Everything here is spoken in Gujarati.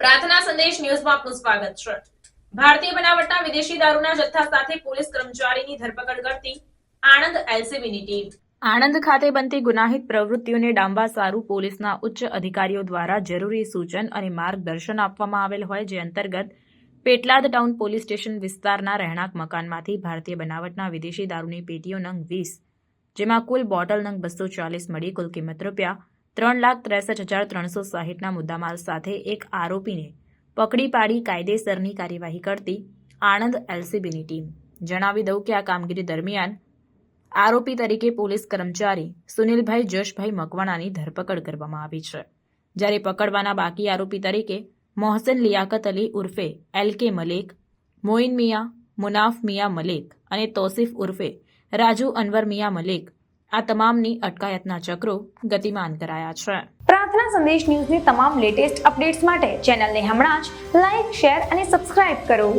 પ્રાર્થના સંદેશ ન્યૂઝમાં આપનું સ્વાગત છે. ભારતીય બનાવટના વિદેશી દારૂના જથ્થા સાથે પોલીસ કર્મચારીની ધરપકડ કરતી આણંદ એલસીબીની ટીમ. આણંદ ખાતે બનતી ગુનાહિત પ્રવૃત્તિઓને ડામવા સારું પોલીસના ઉચ્ચ અધિકારીઓ દ્વારા જરૂરી સૂચન અને માર્ગદર્શન આપવામાં આવેલ હોય જે અંતર્ગત પેટલાદ ટાઉન પોલીસ સ્ટેશન વિસ્તારના રહેણાંક મકાનમાંથી ભારતીય બનાવટના વિદેશી દારૂની પેટીઓ નંગ વીસ, જેમાં કુલ બોટલ નંગ બસો ચાલીસ મળી કુલ કિંમત રૂપિયા ત્રણ લાખ ત્રેસઠ હજાર ત્રણસો સાહીઠના મુદ્દામાલ સાથે એક આરોપીને પકડી પાડી કાયદેસરની કાર્યવાહી કરતી આણંદ એલસીબીની ટીમ. જણાવી દઉં કે આ કામગીરી દરમિયાન આરોપી તરીકે પોલીસ કર્મચારી સુનિલભાઈ જશભાઈ મકવાણાની ધરપકડ કરવામાં આવી છે. જ્યારે પકડવાના બાકી આરોપી તરીકે મોહસેન લિયાકત અલી ઉર્ફે એલ કે મલેક, મોઇન મિયા, મુનાફ મિયા મલેક અને તોસિફ ઉર્ફે રાજુ અનવર મિયા મલેક આ તમામની અટકાયતના ચક્રો ગતિમાન કરાયા છે. પ્રાર્થના સંદેશ ન્યૂઝની તમામ લેટેસ્ટ અપડેટ્સ માટે ચેનલને હમણાં જ લાઇક શેર અને સબસ્ક્રાઇબ કરો.